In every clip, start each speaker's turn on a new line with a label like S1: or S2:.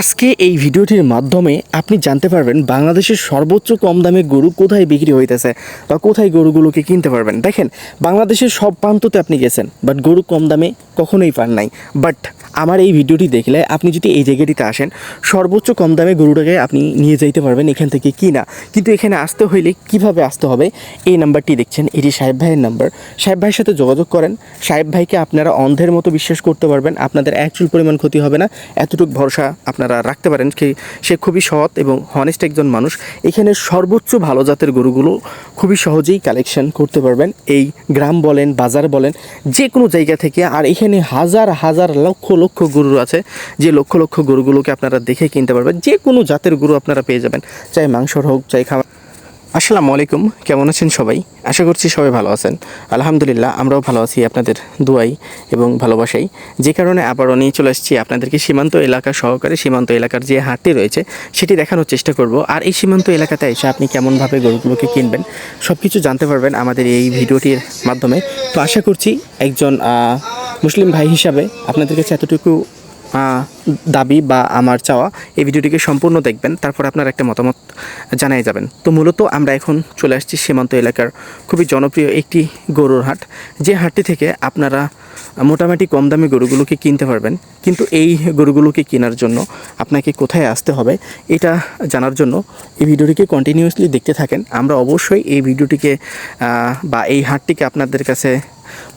S1: আজকে এই ভিডিওটির মাধ্যমে আপনি জানতে পারবেন বাংলাদেশের সর্বোচ্চ কম দামে গরু কোথায় বিক্রি হইতেছে বা কোথায় গরুগুলোকে কিনতে পারবেন। দেখেন, বাংলাদেশের সব প্রান্ততে আপনি গেছেন বাট গরু কম দামে কখনোই পান নাই। বাট আমার এই ভিডিওটি দেখলে আপনি যদি এই জায়গাটিতে আসেন, সর্বোচ্চ কম দামে গরুটাকে আপনি নিয়ে যাইতে পারবেন এখান থেকে কিনা কিন্তু এখানে আসতে হইলে কীভাবে আসতে হবে, এই নাম্বারটি দেখছেন, এটি সাহেব ভাইয়ের নাম্বার। সাহেব ভাইয়ের সাথে যোগাযোগ করেন। সাহেব ভাইকে আপনারা অন্ধের মতো বিশ্বাস করতে পারবেন, আপনাদের একচুল পরিমাণ ক্ষতি হবে না, এতটুকু ভরসা আপনারা রাখতে পারেন। সে খুবই সৎ এবং হনেস্ট একজন মানুষ। এখানে সর্বোচ্চ ভালো জাতের গরুগুলো খুবই সহজেই কালেকশন করতে পারবেন। এই গ্রাম বলেন, বাজার বলেন, যে কোনো জায়গা থেকে। আর এখানে হাজার হাজার, লক্ষ লক্ষ গরু আছে, যে লক্ষ লক্ষ গরুগুলোকে আপনারা দেখে কিনতে পারবেন, যে কোনো জাতের গরু আপনারা পেয়ে যাবেন। চাই মাংসর হোক, চাই খাওয়া আসসালামু আলাইকুম। কেমন আছেন সবাই? আশা করছি সবাই ভালো আছেন। আলহামদুলিল্লাহ, আমরাও ভালো আছি আপনাদের দুয়াই এবং ভালোবাসাই। যে কারণে আবারও নিয়ে চলে আসছি আপনাদেরকে সীমান্ত এলাকা সহকারে, সীমান্ত এলাকার যে হাটটি রয়েছে, সেটি দেখানোর চেষ্টা করব। আর এই সীমান্ত এলাকাতে এসে আপনি কেমনভাবে গরুগুলোকে কিনবেন সব কিছু জানতে পারবেন আমাদের এই ভিডিওটির মাধ্যমে। তো আশা করছি একজন মুসলিম ভাই হিসাবে আপনাদের কাছে এতটুকু দাবি বা আমার চাওয়া, এই ভিডিওটিকে সম্পূর্ণ দেখবেন, তারপর আপনার একটা মতামত জানাই যাবেন। তো মূলত আমরা এখন চলে আসছি সীমান্ত এলাকার খুবই জনপ্রিয় একটি গরুর হাট। যে হাটটি থেকে আপনারা মোটামুটি কম দামে গরুগুলোকে কিনতে পারবেন, কিন্তু এই গরুগুলোকে কেনার জন্য আপনাকে কোথায় আসতে হবে, এটা জানার জন্য এই ভিডিওটিকে কন্টিনিউয়াসলি দেখতে থাকেন। আমরা অবশ্যই এই ভিডিওটিকে বা এই হাটটিকে আপনাদের কাছে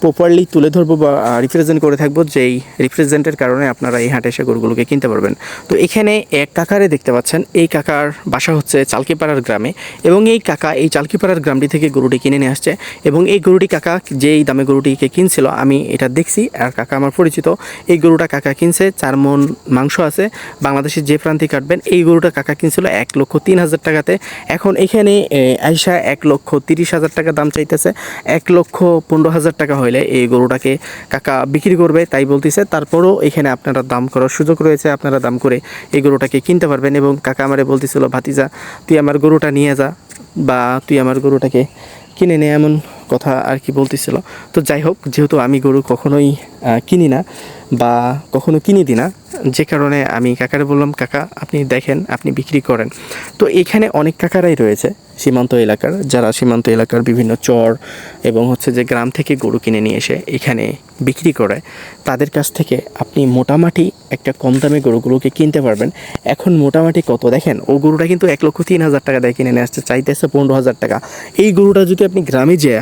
S1: প্রপারলি তুলে ধরবো বা রিপ্রেজেন্ট করে থাকব যেই রিপ্রেজেন্টের কারণে আপনারা এই হাটে এসে গরুগুলোকে কিনতে পারবেন। তো এখানে এক কাকারে দেখতে পাচ্ছেন, এই কাকার বাসা হচ্ছে চালকিপাড়ার গ্রামে এবং এই কাকা এই চালকিপাড়ার গ্রামটি থেকে গরুটি কিনে নিয়ে আসছে এবং এই গরুটি কাকা যেই দামে গরুটিকে কিনছিল, আমি এটা দেখছি আর কাকা আমার পরিচিত, এই গরুটা কাকা কিনছে, চার মন মাংস আছে, বাংলাদেশের যে প্রান্তে কাটবেন এই গরুটা কাকা কিনছিল এক লক্ষ তিন হাজার টাকাতে। এখন এখানে আইসা এক লক্ষ তিরিশ হাজার টাকা দাম চাইতেছে, এক লক্ষ পনেরো হাজার টাকা হইলে এই গরুটাকে কাকা বিক্রি করবে, তাই বলতেছে। তারপরও এখানে আপনারা দাম করার সুযোগ রয়েছে, আপনারা দাম করে এই গরুটাকে কিনতে পারবেন এবং কাকা আমারে বলতেছিল, ভাতিজা, তুই আমার গরুটা নিয়ে যা বা তুই আমার গরুটাকে কিনে নে। এমন কথা আর কি বলতেছিল। তো যাই হোক, যেহেতু আমি গরু কখনোই কিনি না বা কখনো কিনি দিই না, যে কারণে আমি কাকারে বললাম, কাকা, আপনি দেখেন, আপনি বিক্রি করেন। তো এখানে অনেক কাকারাই রয়েছে সীমান্ত এলাকার, যারা সীমান্ত এলাকার বিভিন্ন চর এবং হচ্ছে যে গ্রাম থেকে গরু কিনে নিয়ে এসে এখানে বিক্রি করে। তাদের কাছ থেকে আপনি মোটামুটি একটা কম দামে গরুগুলোকে কিনতে পারবেন। এখন মোটামুটি কত দেখেন? ও গরুটা কিন্তু এক লক্ষ তিন হাজার টাকা দিয়ে কিনে নিয়ে আসছে চাইতেছে পনেরো হাজার টাকা। এই গরুটা যদি আপনি গ্রামে যেয়ে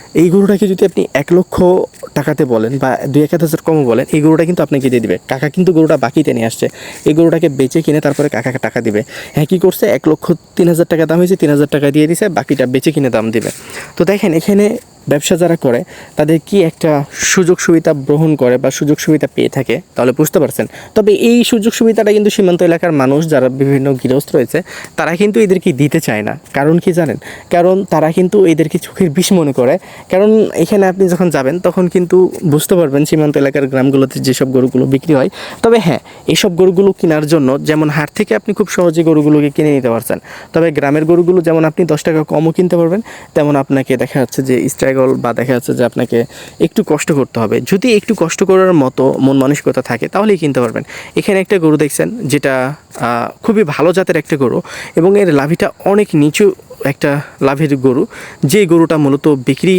S1: এই গরুটাকে যদি আপনি এক লক্ষ টাকাতে বলেন বা দুই এক হাজার কমও বলেন, এই গরুটা কিন্তু আপনাকে দিয়ে দিবে। কাকা কিন্তু গরুটা বাকিতে নিয়ে আসছে। এই গরুটাকে বেচে কিনে তারপরে কাকাকে টাকা দিবে। হ্যাঁ কী করছে? এক লক্ষ তিন হাজার টাকা দাম হয়েছে, তিন হাজার টাকা দিয়ে দিছে, বাকিটা বেচে কিনে দাম দিবে। তো দেখেন, এখানে ব্যবসা যারা করে, তাদের কি একটা সুযোগ সুবিধা গ্রহণ করে বা সুযোগ সুবিধা পেয়ে থাকে? তাহলে বুঝতে পারছেন। তবে এই সুযোগ সুবিধাটা কিন্তু সীমান্ত এলাকার মানুষ যারা বিভিন্ন গৃহস্থ রয়েছে, তারা কিন্তু এদেরকে দিতে চায় না। কারণ কি জানেন? কারণ তারা কিন্তু এদেরকে চোখের বিষ মনে করে কারণ এখানে আপনি যখন যাবেন, তখন কিন্তু বুঝতে পারবেন সীমান্ত এলাকার গ্রামগুলোতে যেসব গরুগুলো বিক্রি হয়। তবে হ্যাঁ এইসব গরুগুলো কেনার জন্য যেমন হাট থেকে আপনি খুব সহজে গরুগুলোকে কিনে নিতে পারছেন। তবে গ্রামের গরুগুলো যেমন আপনি দশ টাকা কমও কিনতে পারবেন, তেমন আপনাকে দেখা যাচ্ছে যে স্ট্রাগল বা দেখা যাচ্ছে যে আপনাকে একটু কষ্ট করতে হবে। যদি একটু কষ্ট করার মতো মন মানসিকতা থাকে, তাহলেই কিনতে পারবেন। এখানে একটা গরু দেখছেন, যেটা খুবই ভালো জাতের একটা গরু এবং এর লাভিটা অনেক নিচু একটা লাভের গরু। যে গরুটা মূলত বিক্রি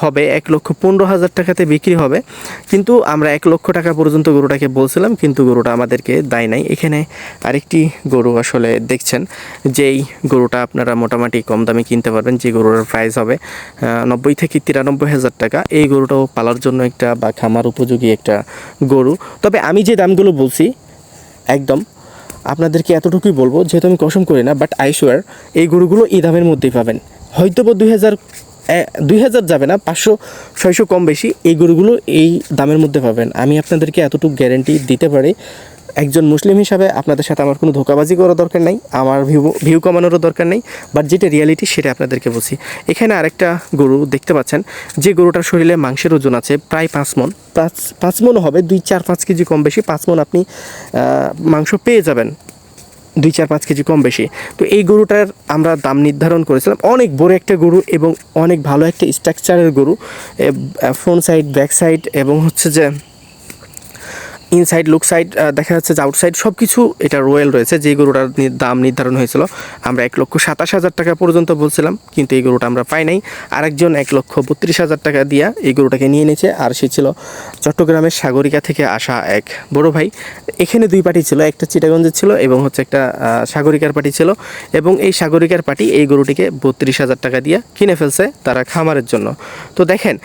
S1: হবে এক লক্ষ পনেরো হাজার টাকাতে বিক্রি হবে। কিন্তু আমরা এক লক্ষ টাকা পর্যন্ত গরুটাকে বলছিলাম, কিন্তু গরুটা আমাদেরকে দেয় নাই। এখানে আরেকটি গরু আসলে দেখছেন, যেই গরুটা আপনারা মোটামুটি কম দামে কিনতে পারবেন, যে গরুটার প্রাইস হবে নব্বই থেকে তিরানব্বই হাজার টাকা। এই গরুটাও পালার জন্য একটা বা খামার উপযোগী একটা গরু। তবে আমি যে দামগুলো বলছি, একদম আপনাদেরকে এতটুকুই বলব, যেহেতু আমি কসম করি না বাট আই শুয়ার এই গরুগুলো এই দামের মধ্যেই পাবেন। হয়তো বা দুই হাজার দুই হাজার যাবে না, পাঁচশো, ছয়শো কম বেশি, এই গরুগুলো এই দামের মধ্যে পাবেন। আমি আপনাদেরকে এতটুকু গ্যারেন্টি দিতে পারি একজন মুসলিম হিসাবে আপনাদের সাথে আমার কোনো ধোকাবাজি করার দরকার নেই, আমার ভিউ ভিউ কমানোরও দরকার নেই বাট যেটা রিয়ালিটি সেটা আপনাদেরকে বলছি। এখানে আরেকটা গরু দেখতে পাচ্ছেন, যে গরুটার শরীরে মাংসের ওজন আছে প্রায় পাঁচ মন। পাঁচ পাঁচ মন হবে, দুই, চার, পাঁচ কেজি কম বেশি, পাঁচ মন আপনি মাংস পেয়ে যাবেন, দুই, চার, পাঁচ কেজি কম বেশি। তো এই গরুটার আমরা দাম নির্ধারণ করেছিলাম, অনেক বড় একটা গরু এবং অনেক ভালো একটা স্ট্রাকচারের গরু ফ্রন্ট সাইড ব্যাক সাইড এবং হচ্ছে যে ইনসাইড লুক সাইড দেখা যাচ্ছে যে আউটসাইড সব কিছু এটা রয়্যাল রয়েছে। যে গরুটার দাম নির্ধারণ হয়েছিল, আমরা এক লক্ষ সাতাশ হাজার টাকা পর্যন্ত বলছিলাম, কিন্তু এই গরুটা আমরা পাই নাই। আরেকজন এক লক্ষ বত্রিশ হাজার টাকা দিয়া এই গরুটাকে নিয়ে নিয়েছে আর সে ছিল চট্টগ্রামের সাগরিকা থেকে আসা এক বড় ভাই। এখানে দুই পার্টি ছিল, একটা চিটাগঞ্জের ছিল এবং হচ্ছে একটা সাগরিকার পার্টি ছিল। এবং এই সাগরিকার পার্টি এই গরুটিকে বত্রিশ হাজার টাকা দিয়ে কিনে ফেলছে তারা খামারের জন্য। তো দেখেন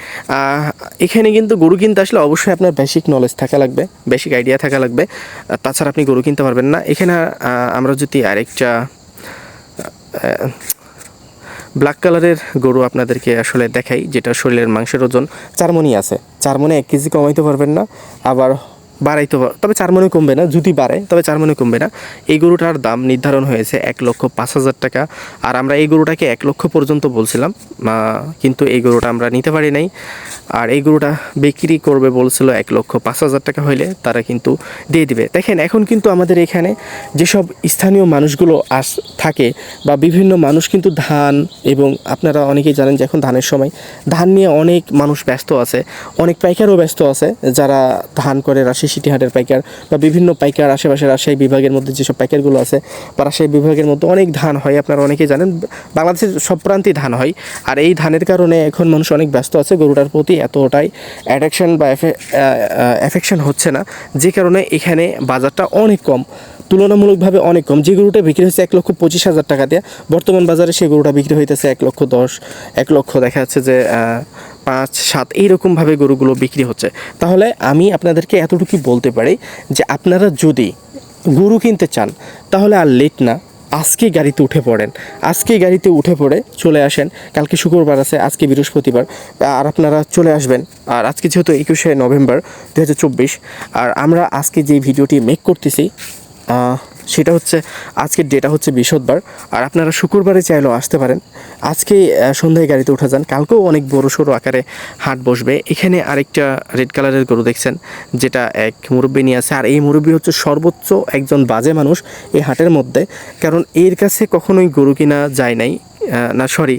S1: এখানে কিন্তু গরু কিনতে আসলে অবশ্যই আপনার বেসিক নলেজ থাকা লাগবে। বেসিক আইডিয়া থাকা লাগবে। তাছাড়া আপনি গরু কিনতে পারবেন না। এখানে আমরা যদি আরেকটা ব্ল্যাক কালারের গরু আপনাদেরকে আসলে দেখাই, যেটা শরীরের মাংসের ওজন। চারমনি আছে। চারমনি এক কেজি কমাইতে পারবেন না। আবার বাড়াইতে তবে চার মনে কমবে না, যদি বাড়ে, তবে চার মনে কমবে না। এই গরুটার দাম নির্ধারণ হয়েছে এক লক্ষ পাঁচ হাজার টাকা। আর আমরা এই গরুটাকে এক লক্ষ পর্যন্ত বলছিলাম কিন্তু এই গরুটা আমরা নিতে পারি নাই। আর এই গরুটা বিক্রি করবে বলছিল এক লক্ষ পাঁচ হাজার টাকা হইলে, তারা কিন্তু দিয়ে দিবে। দেখেন, এখন কিন্তু আমাদের এখানে যেসব স্থানীয় মানুষগুলো আস, থাকে বা বিভিন্ন মানুষ কিন্তু ধান এবং আপনারা অনেকেই জানেন যে এখন ধানের সময় ধান নিয়ে অনেক মানুষ ব্যস্ত আছে, অনেক পাইকারও ব্যস্ত আছে, যারা ধান করে রাজশাহী সিটিহাটের পাইকার বা বিভিন্ন পাইকার আশেপাশে রাজশাহী বিভাগের মধ্যে যেসব পাইকারগুলো আছে বা রাজশাহী বিভাগের মধ্যে অনেক ধান হয়, আপনারা অনেকেই জানেন, বাংলাদেশের সব প্রান্তেই ধান হয়। আর এই ধানের কারণে এখন মানুষ অনেক ব্যস্ত আছে, গরুটার প্রতি এতটাই অ্যাডাকশন বা অ্যাফেকশন হচ্ছে না। যে কারণে এখানে বাজারটা অনেক কম, তুলনামূলকভাবে অনেক কম। যে গরুটা বিক্রি হয়েছে এক লক্ষ পঁচিশ হাজার টাকা দিয়ে, বর্তমান বাজারে সেই গরুটা বিক্রি হইতেছে এক লক্ষ দশ, এক লক্ষ দেখা যাচ্ছে যে পাঁচ, সাত এইরকমভাবে গরুগুলো বিক্রি হচ্ছে। তাহলে আমি আপনাদেরকে এতটুকু বলতে পারি যে আপনারা যদি গরু কিনতে চান, তাহলে আর লেট না। আজকে গাড়িতে উঠে পড়েন। আজকে গাড়িতে উঠে পড়ে চলে আসেন। কালকে শুক্রবার আছে, আজকে বৃহস্পতিবার। আর আপনারা চলে আসবেন। আর আজকে যেহেতু একুশে নভেম্বর দু হাজার চব্বিশ, আর আমরা আজকে যে ভিডিওটি মেক করতেছি সেটা হচ্ছে আজকের ডেটা হচ্ছে বৃহস্পতিবার। আর আপনারা শুক্রবারে চাইলেও আসতে পারেন। আজকে সন্ধ্যায় গাড়িতে উঠা যান। কালকেও অনেক বড় সড়ো আকারে হাট বসবে। এখানে আরেকটা রেড কালারের গরু দেখছেন, যেটা এক মুরব্বী নিয়ে আছে। আর এই মুরব্বী হচ্ছে সর্বোচ্চ একজন বাজে মানুষ এই হাটের মধ্যে। কারণ এর কাছে কখনোই গরু কিনা যায় নাই। না সরি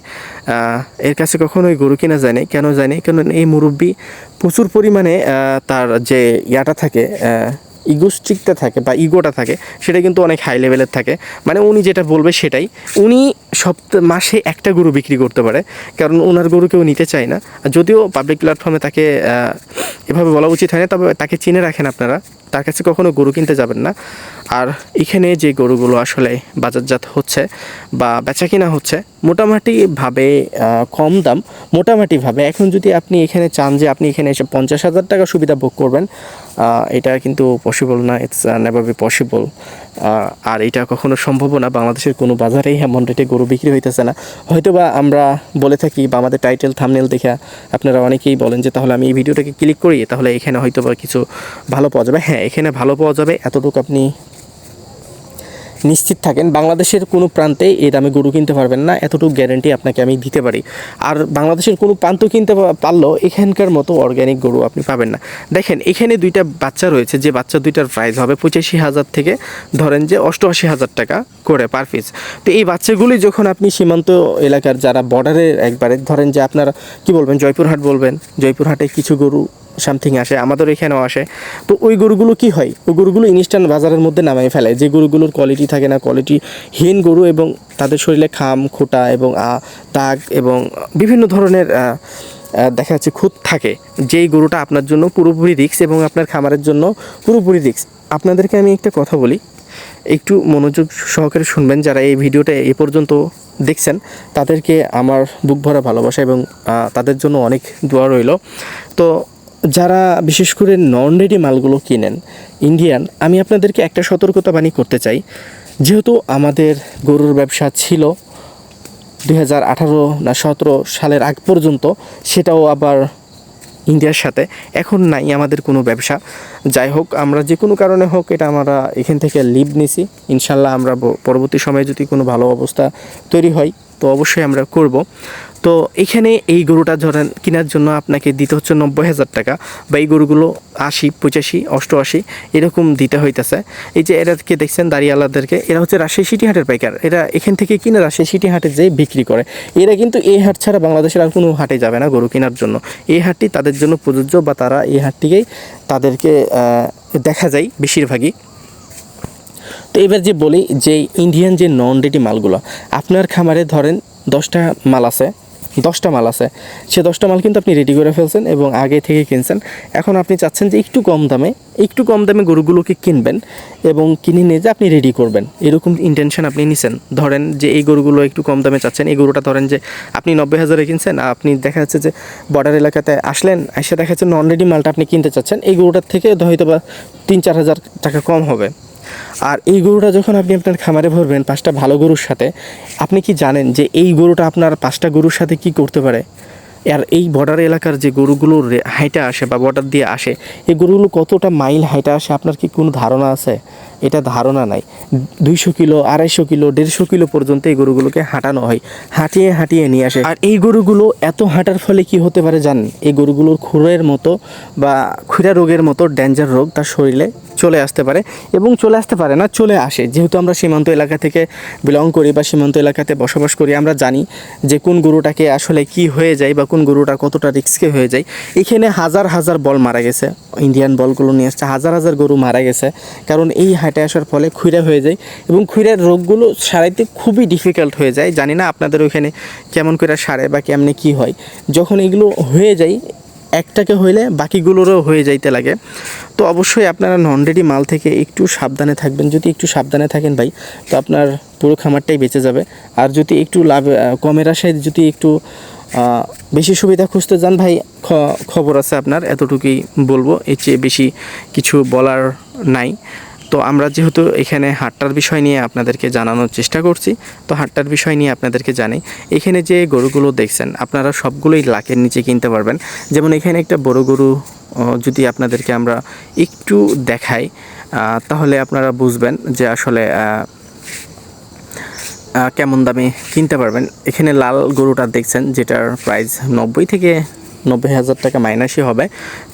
S1: এর কাছে কখনোই গরু কিনা যায় কেন যায় কারণ এই মুরব্বী প্রচুর পরিমাণে তার যে ইয়াটা থাকে ইগোস্টিকটা থাকে বা ইগোটা থাকে, সেটা কিন্তু অনেক হাই লেভেলের থাকে। মানে উনি যেটা বলবে সেটাই। উনি সপ্তাহ, মাসে একটা গরু বিক্রি করতে পারে, কারণ ওনার গরু কেউ নিতে চায় না। যদিও পাবলিক প্ল্যাটফর্মে তাকে এভাবে বলা উচিত হয় না তবে তাকে চিনে রাখেন আপনারা। তার কাছে কখনো গরু কিনতে যাবেন না। আর এখানে যে গরুগুলো আসলে বাজারজাত হচ্ছে বা বেচা কিনা হচ্ছে, মোটামুটিভাবে কম দাম। মোটামুটিভাবে এখন যদি আপনি এখানে চান যে আপনি এখানে এসে পঞ্চাশ হাজার টাকা সুবিধা ভোগ করবেন এটা কিন্তু পসিবল না ইটস নেভার বি পসিবল আর এটা কখনো সম্ভব না, বাংলাদেশের কোনো বাজারেই এমন রেটে গরু বিক্রি হইতেছে না। হয়তো বা আমরা বলে থাকি বা আমাদের টাইটেল থামনেল দেখে আপনারা অনেকেই বলেন যে তাহলে আমি এই ভিডিওটাকে ক্লিক করি, তাহলে এখানে হয়তো বা কিছু ভালো পাওয়া যাবে। হ্যাঁ এখানে ভালো পাওয়া যাবে। এতটুকু আপনি নিশ্চিত থাকেন, বাংলাদেশের কোনো প্রান্তে এই দামে গরু কিনতে পারবেন না, এতটুকু গ্যারেন্টি আপনাকে আমি দিতে পারি। আর বাংলাদেশের কোনো প্রান্ত কিনতে পারলেও এখানকার মতো অর্গ্যানিক গরু আপনি পাবেন না। দেখেন, এখানে দুইটা বাচ্চা রয়েছে, যে বাচ্চা দুইটার প্রাইস হবে পঁচাশি হাজার থেকে ধরেন যে অষ্টআশি হাজার টাকা করে পার পিস তো এই বাচ্চাগুলি যখন আপনি সীমান্ত এলাকার যারা বর্ডারের একবারে, ধরেন যে আপনারা, কি বলবেন, জয়পুরহাট বলবেন, জয়পুরহাটে কিছু গরু সামথিং আসে আমাদের এখানেও আসে। তো ওই গরুগুলো কি হয়? ওই গরুগুলো ইনস্ট্যান্ট বাজারের মধ্যে নামাই ফেলে, যে গরুগুলোর কোয়ালিটি থাকে না কোয়ালিটি হীন গরু এবং তাদের শরীরে খাম, খোটা এবং দাগ এবং বিভিন্ন ধরনের দেখা যাচ্ছে খুঁত থাকে। যেই গরুটা আপনার জন্য পুরোপুরি রিক্স এবং আপনার খামারের জন্য পুরোপুরি রিক্স আপনাদেরকে আমি একটা কথা বলি, একটু মনোযোগ সহকারে শুনবেন যারা এই ভিডিওটা এ পর্যন্ত দেখছেন, তাদেরকে আমার বুক ভরা ভালোবাসা এবং তাদের জন্য অনেক দোয়া রইল। তো যারা বিশেষ করে নন রেডি মালগুলো কিনেন ইন্ডিয়ান আমি আপনাদেরকে একটা সতর্কতা বাণী করতে চাই। যেহেতু আমাদের গরুর ব্যবসা ছিল দুই হাজার আঠারো না সতেরো সালের আগ পর্যন্ত, সেটাও আবার ইন্ডিয়ার সাথে। এখন নাই আমাদের কোনো ব্যবসা। যাই হোক, আমরা যে কোনো কারণে হোক এটা আমরা এখান থেকে লিভ নিছি। ইনশাল্লাহ আমরা পরবর্তী সময়ে যদি কোনো ভালো অবস্থা তৈরি হয়, তো অবশ্যই আমরা করব। তো এখানে এই গরুটা ধরেন কেনার জন্য আপনাকে দিতে হচ্ছে নব্বই হাজার টাকা বা এই গরুগুলো আশি, পঁচাশি, অষ্টআশি এরকম দিতে হইতেছে। এই যে এরাকে দেখছেন দাঁড়িয়ালাদেরকে, এরা হচ্ছে রাজশাহী সিটি হাটের পাইকার। এরা এখান থেকে কিনে রাজশাহী সিটি হাটে যেয়ে বিক্রি করে। এরা কিন্তু এই হাট ছাড়া বাংলাদেশের আর কোনো হাটে যাবে না গরু কেনার জন্য। এই হাটটি তাদের জন্য প্রযোজ্য বা তারা এই হাটটিকেই তাদেরকে দেখা যায় বেশিরভাগই। তো এবার যে বলি যে ইন্ডিয়ান যে নন রেডি মালগুলো, আপনার খামারে ধরেন দশটা মাল আছে। দশটা মাল আছে। সে দশটা মাল কিন্তু আপনি রেডি করে ফেলছেন এবং আগে থেকে কিনছেন। এখন আপনি চাচ্ছেন যে একটু কম দামে, একটু কম দামে গরুগুলোকে কিনবেন এবং কিনে নিয়ে যে আপনি রেডি করবেন। এরকম ইন্টেনশন আপনি নিছেন। ধরেন যে এই গরুগুলো একটু কম দামে চাচ্ছেন, এই গরুটা ধরেন যে আপনি নব্বই হাজারে কিনছেন, আপনি দেখা যাচ্ছে যে বর্ডার এলাকাতে আসলেন, এসে দেখা যাচ্ছে নন রেডি মালটা আপনি কিনতে চাচ্ছেন, এই গরুটার থেকে হয়তো বা তিন চার হাজার টাকা কম হবে। আর এই গরুটা যখন আপনি আপনার খামারে ভরবেন পাঁচটা ভালো গরুর সাথে, আপনি কি জানেন যে এই গরুটা আপনার পাঁচটা গরুর সাথে কি করতে পারে? আর এই বর্ডার এলাকার যে গরুগুলোর হাইটা আসে বা বর্ডার দিয়ে আসে, এই গরুগুলো কতটা মাইল হাইটা আসে আপনার কি কোনো ধারণা আছে? এটা ধারণা নাই। দুইশো কিলো, আড়াইশো কিলো, দেড়শো কিলো পর্যন্ত এই গরুগুলোকে হাঁটানো হয়। হাঁটিয়ে হাঁটিয়ে নিয়ে আসে। আর এই গরুগুলো এত হাঁটার ফলে কি হতে পারে জানেন? এই গরুগুলোর খুরের মতো বা খুরা রোগের মতো ডেঞ্জার রোগ তার শরীরে চলে আসতে পারে এবং চলে আসতে পারে না, চলে আসে। যেহেতু আমরা সীমান্ত এলাকা থেকে বিলং করি বা সীমান্ত এলাকাতে বসবাস করি, আমরা জানি যে কোন গরুটাকে আসলে কি হয়ে যায় বা কোন গরুটা কতটা রিস্কে হয়ে যায়। এখানে হাজার হাজার বল মারা গেছে ইন্ডিয়ান বলগুলো নিয়ে আসছে, হাজার হাজার গরু মারা গেছে। কারণ এই হাটে আসার ফলে খুঁড়া হয়ে যায় এবং খুঁড়ার রোগগুলো সারাইতে খুবই ডিফিকাল্ট হয়ে যায়। জানি না আপনাদের ওইখানে কেমন করে সারে বা কেমনে কি হয়। যখন এগুলো হয়ে যায় একটাকে হইলে বাকিগুলোরও হয়ে যাইতে লাগে। তো অবশ্যই আপনারা নন রেডি মাল থেকে একটু সাবধানে থাকবেন। যদি একটু সাবধানে থাকেন ভাই, তো আপনার পুরো খামারটাই বেঁচে যাবে। আর যদি একটু লাভ কমের আশায় যদি একটু বেশি সুবিধা খুঁজতে যান ভাই খবর আছে আপনার, এতটুকুই বলব। এর চেয়ে বেশি কিছু বলার নাই। তো আমরা যেহেতু এখানে হাটটার বিষয় নিয়ে আপনাদেরকে জানানোর চেষ্টা করছি, তো হাটটার বিষয় নিয়ে আপনাদেরকে জানাই। এখানে যে গরুগুলো দেখছেন, আপনারা সবগুলোই লাখের নিচে কিনতে পারবেন। যেমন এখানে একটা বড় গরু যদি আপনাদেরকে আমরা একটু দেখাই তাহলে আপনারা বুঝবেন যে আসলে কেমন দামে কিনতে পারবেন। এখানে লাল গরুটা দেখছেন, যেটার প্রাইস নব্বই থেকে নব্বই হাজার টাকা মাইনাসই হবে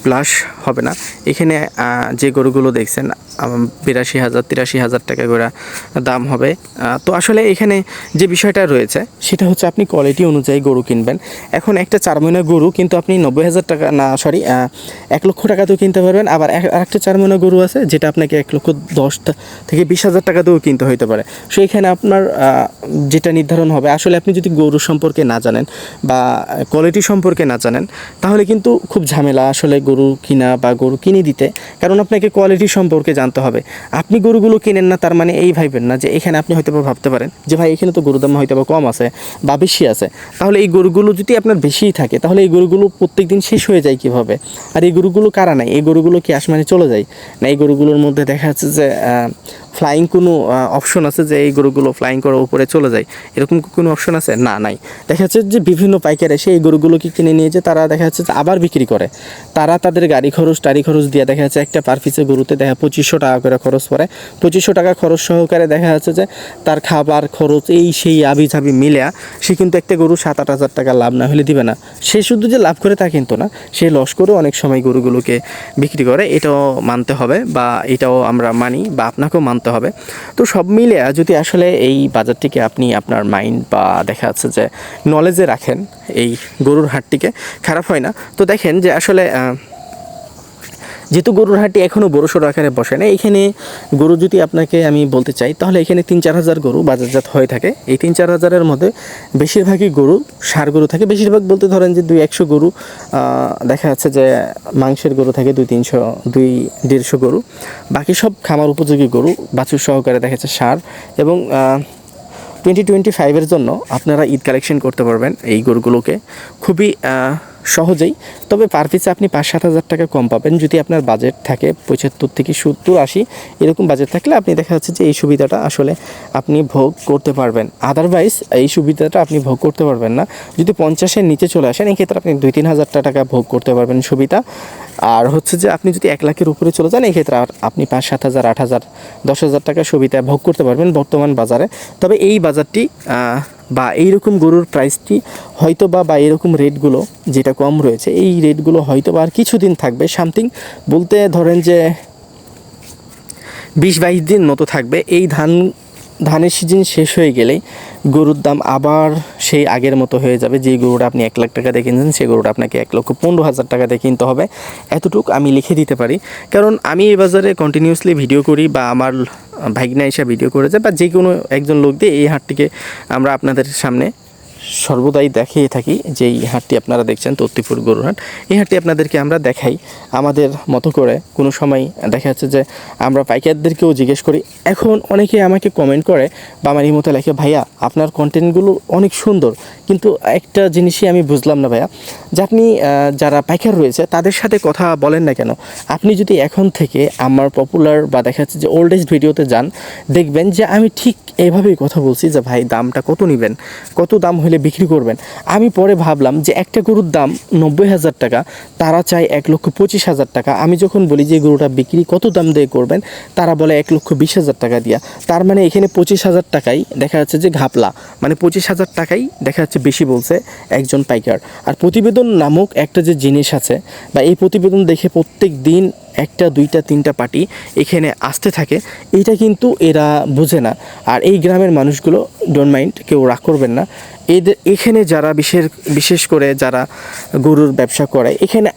S1: প্লাস হবে না। এখানে যে গরুগুলো দেখছেন বিরাশি হাজার, তিরাশি হাজার টাকা করে দাম হবে। তো আসলে এখানে যে বিষয়টা রয়েছে, সেটা হচ্ছে আপনি কোয়ালিটি অনুযায়ী গরু কিনবেন। এখন একটা চার মহিনা গরু কিন্তু আপনি নব্বই হাজার টাকা, না সরি এক লক্ষ টাকাতেও কিনতে পারবেন। আবার আরেকটা চার মহিনা গরু আছে, যেটা আপনাকে এক লক্ষ দশ থেকে বিশ হাজার টাকাতেও কিনতে হইতে পারে। সো এখানে আপনার যেটা নির্ধারণ হবে, আসলে আপনি যদি গরু সম্পর্কে না জানেন বা কোয়ালিটি সম্পর্কে না জানেন, তাহলে কিন্তু খুব ঝামেলা আসলে গরু কিনা বা গরু কিনে দিতে। কারণ আপনাকে কোয়ালিটি সম্পর্কে জানতে হবে। আপনি গরুগুলো কিনেন না, তার মানে এই ভাইবেন না যে এখানে আপনি হয়তো ভাবতে পারেন যে ভাই, এখানে তো গরুর দাম হয়তো কম আছে বা বেশি আছে। তাহলে এই গরুগুলো যদি আপনার বেশিই থাকে, তাহলে এই গরুগুলো প্রত্যেক দিন শেষ হয়ে যায় কীভাবে? আর এই গরুগুলো কারা নাই এই গরুগুলো কি আসমানে চলে যায়? না, এই গরুগুলোর মধ্যে দেখা যাচ্ছে যে ফ্লাইং কোনো অপশন আছে যে এই গরুগুলো ফ্লাইং করে উপরে চলে যায়? এরকম কোনো অপশন আছে? না, নাই। দেখা যাচ্ছে যে বিভিন্ন পাইকার এসে এই গরুগুলোকে কিনে নিয়ে যে তারা দেখা যাচ্ছে যে আবার বিক্রি করে। তারা তাদের গাড়ি খরচ, টাড়ি খরচ দিয়ে দেখা যাচ্ছে একটা পার পিসে গরুতে দেখা পঁচিশশো টাকা করে খরচ পড়ে। পঁচিশশো টাকা খরচ সহকারে দেখা যাচ্ছে যে তার খাবার খরচ, এই সেই আবি ঝাবি মিলিয়া সে কিন্তু একটা গরু সাত আট হাজার টাকা লাভ না হলে দিবে না। সে শুধু যে লাভ করে তা কিন্তু না, সে লস করে অনেক সময় গরুগুলোকে বিক্রি করে। এটাও মানতে হবে বা এটাও আমরা মানি বা আপনাকেও মানতে হবে। তো সব মিলে যদি আসলে এই বাজারটিকে আপনি আপনার মাইন্ড বা দেখা যাচ্ছে যে নলেজে রাখেন, এই গরুর হাটটিকে, খারাপ হয় না। তো দেখেন যে আসলে যেহেতু গরুর হাটটি এখনও বড়সড় আকারে বসে না এখানে গরু যদি আপনাকে আমি বলতে চাই, তাহলে এখানে তিন চার হাজার গরু বাজারজাত হয়ে থাকে। এই তিন চার হাজারের মধ্যে বেশিরভাগই গরু সার গরু থাকে। বেশিরভাগ বলতে ধরেন যে দুই একশো গরু দেখা যাচ্ছে যে মাংসের গরু থাকে দুই তিনশো, দুই দেড়শো গরু। বাকি সব খামার উপযোগী গরু, বাছুর সহকারে দেখা যাচ্ছে সার এবং টোয়েন্টি টোয়েন্টি ফাইভের জন্য আপনারা ঈদ কালেকশন করতে পারবেন এই গরুগুলোকে। খুবই সহজেই তবে পার পিসে আপনি পাঁচ সাত হাজার টাকা কম পাবেন। যদি আপনার বাজেট থাকে পঁচাত্তর থেকে সত্তর, আশি, এরকম বাজেট থাকলে আপনি দেখা যাচ্ছে যে এই সুবিধাটা আসলে আপনি ভোগ করতে পারবেন। আদারওয়াইজ এই সুবিধাটা আপনি ভোগ করতে পারবেন না। যদি পঞ্চাশের নিচে চলে আসেন, এই ক্ষেত্রে আপনি দুই তিন হাজার টাকা ভোগ করতে পারবেন সুবিধা। আর হচ্ছে যে আপনি যদি এক লাখের উপরে চলে যান, এই ক্ষেত্রে আর আপনি পাঁচ সাত হাজার, আট হাজার, দশ হাজার টাকা সুবিধা ভোগ করতে পারবেন বর্তমান বাজারে। তবে এই বাজারটি বা এইরকম গরুর প্রাইসটি হয়তো বা বা এরকম রেটগুলো যেটা কম রয়েছে, এই রেটগুলো হয়তো আর কিছুদিন থাকবে, সামথিং বলতে ধরেন যে বিশ বাইশ দিন মতো থাকবে। এই ধান, ধানের সিজন শেষ হয়ে গেলেই গরুর দাম আবার সেই আগের মতো হয়ে যাবে। যে গরুটা আপনি এক লাখ টাকা দিয়ে কিনছেন সেই গরুটা আপনাকে এক লক্ষ পনেরো হাজার টাকা দিয়ে কিনতে হবে। এতটুকু আমি লিখে দিতে পারি। কারণ আমি এই বাজারে কন্টিনিউয়াসলি ভিডিও করি বা আমার ভাগনা এসে ভিডিও করেছে বা যে কোনো একজন লোক দিয়ে এই হাটটিকে আমরা আপনাদের সামনে সর্বদাই দেখিয়ে থাকি যে এই হাটটি আপনারা দেখছেন তত্তিপুর গরুর হাট এই হাটটি আপনাদেরকে আমরা দেখাই। আমাদের মতো করে কোনো সময় দেখা যাচ্ছে যে আমরা পাইকারদেরকেও জিজ্ঞেস করি, এখন অনেকে আমাকে কমেন্ট করে, বা আমার এই মতো লেখে, ভাইয়া, আপনার কন্টেন্টগুলো অনেক সুন্দর, কিন্তু একটা জিনিসই আমি বুঝলাম না ভাইয়া। যে আপনি যারা পাইকার রয়েছে, তাদের সাথে কথা বলেন না কেন? আপনি যদি এখন থেকে আমার পপুলার বা দেখা যাচ্ছে যে ওল্ডেস্ট ভিডিওতে যান, দেখবেন যে আমি ঠিক এইভাবেই কথা বলছি যে, ভাই, দামটা কত নেবেন? কত দাম হলে বিক্রি করবেন। আমি পরে ভাবলাম যে একটা গরুর দাম নব্বই হাজার টাকা, তারা চায় এক লক্ষ পঁচিশ হাজার টাকা। আমি যখন বলি যে গরুটা বিক্রি কত দাম দিয়ে করবেন, তারা বলে এক লক্ষ বিশ হাজার টাকা দিয়া। তার মানে এখানে পঁচিশ হাজার টাকাই দেখা যাচ্ছে যে ঘাপলা। মানে পঁচিশ হাজার টাকাই দেখা যাচ্ছে বেশি বলছে একজন পাইকার। আর প্রতিবেদন নামক একটা যে জিনিস আছে, বা এই প্রতিবেদন দেখে প্রত্যেক দিন একটা, দুইটা, তিনটা পার্টি এখানে আসতে থাকে, এটা কিন্তু এরা বোঝে না। আর এই গ্রামের মানুষগুলো ডোন্ট মাইন্ড কেউ রাগ করবেন না। এদের এখানে যারা বিশেষ বিশেষ করে যারা গরুর ব্যবসা করে, এখানে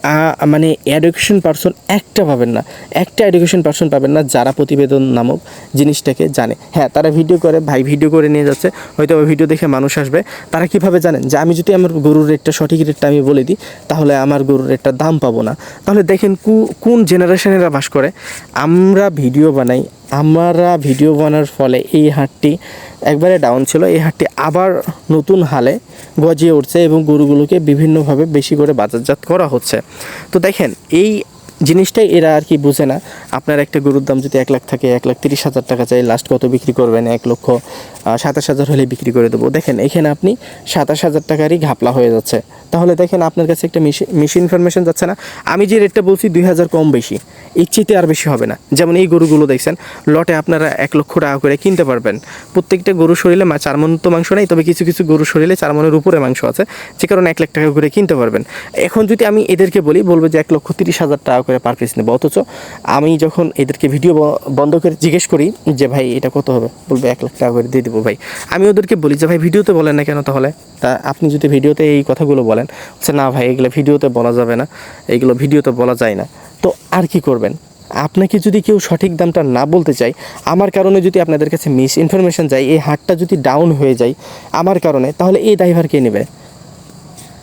S1: মানে এডুকেশন পার্সন একটা পাবেন না। একটা এডুকেশন পার্সন পাবেন না যারা প্রতিবেদন নামক জিনিসটাকে জানে। হ্যাঁ তারা ভিডিও করে, ভাই ভিডিও করে নিয়ে যাচ্ছে হয়তো ভিডিও দেখে মানুষ আসবে। তারা কীভাবে জানেন যে আমি যদি আমার গরুর রেটটা সঠিক রেটটা আমি বলে দিই, তাহলে আমার গরুর রেটটা দাম পাবো না। তাহলে দেখেন কু- কোন জেনারেশনেরা বাস করে, আমরা ভিডিও বানাই আমরা ভিডিও বানার ফলে এই হাটটি একবারে ডাউন ছিল। এই হাটটি আবার নতুন হালে গজিয়ে উঠছে এবং গরুগুলোকে বিভিন্নভাবে বেশি করে বাজারজাত করা হচ্ছে। তো দেখেন, এই জিনিসটাই এরা আর কি বুঝে না। আপনার একটা গরুর দাম যদি এক লাখ থাকে, এক লাখ তিরিশ হাজার টাকা চাই লাস্ট কত বিক্রি করবেন? এক লক্ষ সাতাশ হাজার হলে বিক্রি করে দেবো। দেখেন, এখানে আপনি সাতাশ হাজার টাকারই ঘাপলা হয়ে যাচ্ছে। তাহলে দেখেন আপনার কাছে একটা মিস ইনফরমেশন যাচ্ছে না। আমি যে রেটটা বলছি দুই হাজার কম বেশি ইচ্ছিতে আর বেশি হবে না। যেমন এই গরুগুলো দেখছেন, লটে আপনারা এক লক্ষ টাকা করে কিনতে পারবেন। প্রত্যেকটা গরু শরীরে চার মন তো মাংস নেই, তবে কিছু কিছু গরু শরীরে চার মনের উপরে মাংস আছে, যে কারণে এক লাখ টাকা করে কিনতে পারবেন। এখন যদি আমি এদেরকে বলি, বলব যে এক লক্ষ তিরিশ হাজার টাকা করে পার পিস নেব। অথচ আমি যখন এদেরকে ভিডিও বন্ধ করে জিজ্ঞেস করি যে, ভাই, এটা কত হবে? বলবে, এক লাখ টাকা করে দিয়ে দেবো ভাই। আমি ওদেরকে বলি যে, ভাই ভিডিওতে বলেন না কেন তাহলে? তা আপনি যদি ভিডিওতে এই কথাগুলো বলেন যে না ভাই, এগুলো ভিডিওতে বলা যাবে না। এগুলো ভিডিওতে বলা যায় না। তো আর কি করবেন? আপনাকে যদি কেউ সঠিক দামটা না বলতে চায়, আমার কারণে যদি আপনাদের কাছে মিস ইনফরমেশন যায়, এই হাটটা যদি ডাউন হয়ে যায়, আমার কারণে, তাহলে এই ড্রাইভার কে নেবে?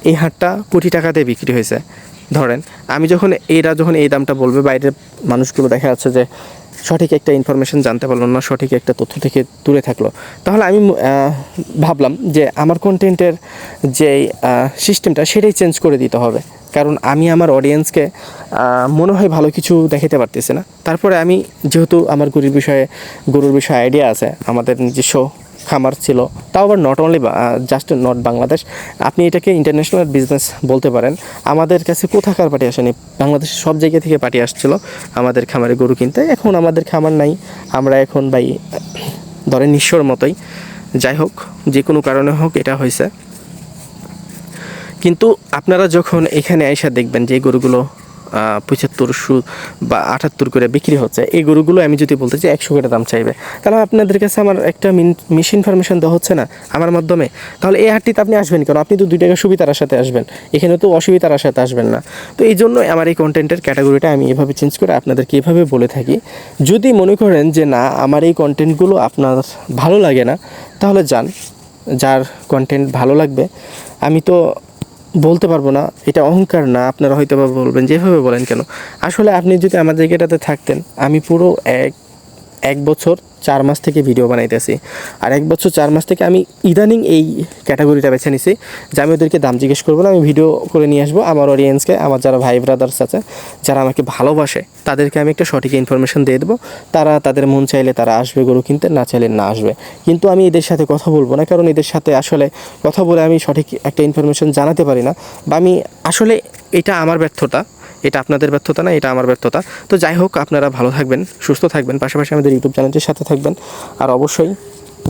S1: এই হাটটা কোটি টাকাতে বিক্রি হয়েছে। ধরেন, আমি যখন এরা যখন এই দামটা বলবে, বাইরের মানুষগুলো দেখা যাচ্ছে যে সঠিক একটা ইনফরমেশন জানতে পারল না, সঠিক একটা তথ্য থেকে দূরে থাকল। তাহলে আমি ভাবলাম যে আমার কন্টেন্টের যে সিস্টেমটা সেটাই চেঞ্জ করে দিতে হবে। কারণ আমি আমার অডিয়েন্সকে মনে হয় ভালো কিছু দেখাতে পারতেছি না। তারপরে আমি যেহেতু আমার গুরুর বিষয়ে গুরুর বিষয়ে আইডিয়া আছে, আমাদের নিজস্ব খামার ছিল। তাও আবার not only just not Bangladesh. আপনি এটাকে ইন্টারন্যাশনাল বিজনেস বলতে পারেন। আমাদের কাছে কোথাকার পার্টি আসেনি? বাংলাদেশের সব জায়গা থেকে পার্টি আসছিল আমাদের খামারে গরু কিনতে। এখন আমাদের খামার নাই। আমরা এখন ভাই, ধরেন নিঃস্বর মতোই। যাই হোক, যে কোনো কারণে হোক এটা হয়েছে। কিন্তু আপনারা যখন এখানে এসে দেখবেন যে গরুগুলো পঁচাত্তর সু বা আটাত্তর করে বিক্রি হচ্ছে। এই গরুগুলো আমি যদি বলতে চাই, একশো করে দাম চাইবে। তাহলে আপনাদের কাছে আমার একটা মিস ইনফরমেশন দেওয়া হচ্ছে না আমার মাধ্যমে। তাহলে এই হাটটিতে আপনি আসবেন কেন? আপনি তো দুই টাকা সুবিধার আশাতে আসবেন। এখানে তো অসুবিধার আশাতে আসবেন না। তো এই জন্য আমার এই কন্টেন্টের ক্যাটাগরিটা আমি এভাবে চেঞ্জ করে আপনাদেরকে এভাবে বলে থাকি। যদি মনে করেন যে, না, আমার এই কন্টেন্টগুলো আপনার ভালো লাগে না, তাহলে যান। যার কন্টেন্ট ভালো লাগবে, আমি তো বলতে পারব না, এটা অহংকার না, আপনারা হয়তো বা বলবেন, যেভাবে বলেন কেন? আসলে আপনি যদি আমার জায়গাটাতে থাকতেন, আমি পুরো এক এক বছর চার মাস থেকে ভিডিও বানাইতেছি। আর এক বছর চার মাস থেকে আমি ইদানিং এই ক্যাটাগরিটা বেছে নিছি, যে আমি ওদেরকে দাম জিজ্ঞেস করব না আমি ভিডিও করে নিয়ে আসব। আমার অডিয়েন্সকে আমার যারা ভাই ব্রাদার্স আছে, যারা আমাকে ভালোবাসে, তাদেরকে আমি একটা সঠিক ইনফরমেশন দিয়ে দেবো। তারা তাদের মন চাইলে তারা আসবে, গরু কিনতে, না চাইলে না আসবে। কিন্তু আমি এদের সাথে কথা বলব না, কারণ এদের সাথে আসলে কথা বলে আমি সঠিক একটা ইনফরমেশন জানাতে পারি না। বা আমি আসলে এটা আমার ব্যর্থতা। এটা আপনাদের ব্যর্থতা না, এটা আমার ব্যর্থতা। তো যাই হোক, আপনারা ভালো থাকবেন, সুস্থ থাকবেন। পাশাপাশি আমাদের ইউটিউব চ্যানেলটির সাথে থাকবেন। আর অবশ্যই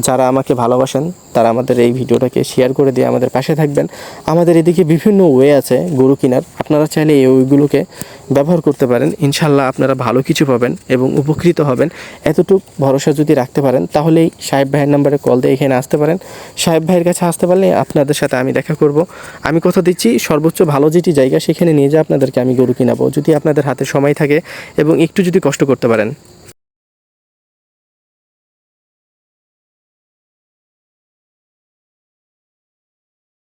S1: যারা আমাকে ভালোবাসেন, তারা আমাদের এই ভিডিওটাকে শেয়ার করে দিয়ে আমাদের পাশে থাকবেন। আমাদের এদিকে বিভিন্ন ওয়ে আছে গরু কেনার। আপনারা চাইলে এই ওইগুলোকে ব্যবহার করতে পারেন। ইনশাল্লাহ আপনারা ভালো কিছু পাবেন এবং উপকৃত হবেন। এতটুকু ভরসা যদি রাখতে পারেন, তাহলেই সাহেব ভাইয়ের নাম্বারে কল দিয়ে এখানে আসতে পারেন। সাহেব ভাইয়ের কাছে আসতে পারলে আপনাদের সাথে আমি দেখা করব। আমি কথা দিচ্ছি, সর্বোচ্চ ভালো যেটি জায়গা সেখানে নিয়ে যা আপনাদেরকে আমি গরু কিনাবো। যদি আপনাদের হাতে সময় থাকে এবং একটু যদি কষ্ট করতে পারেন।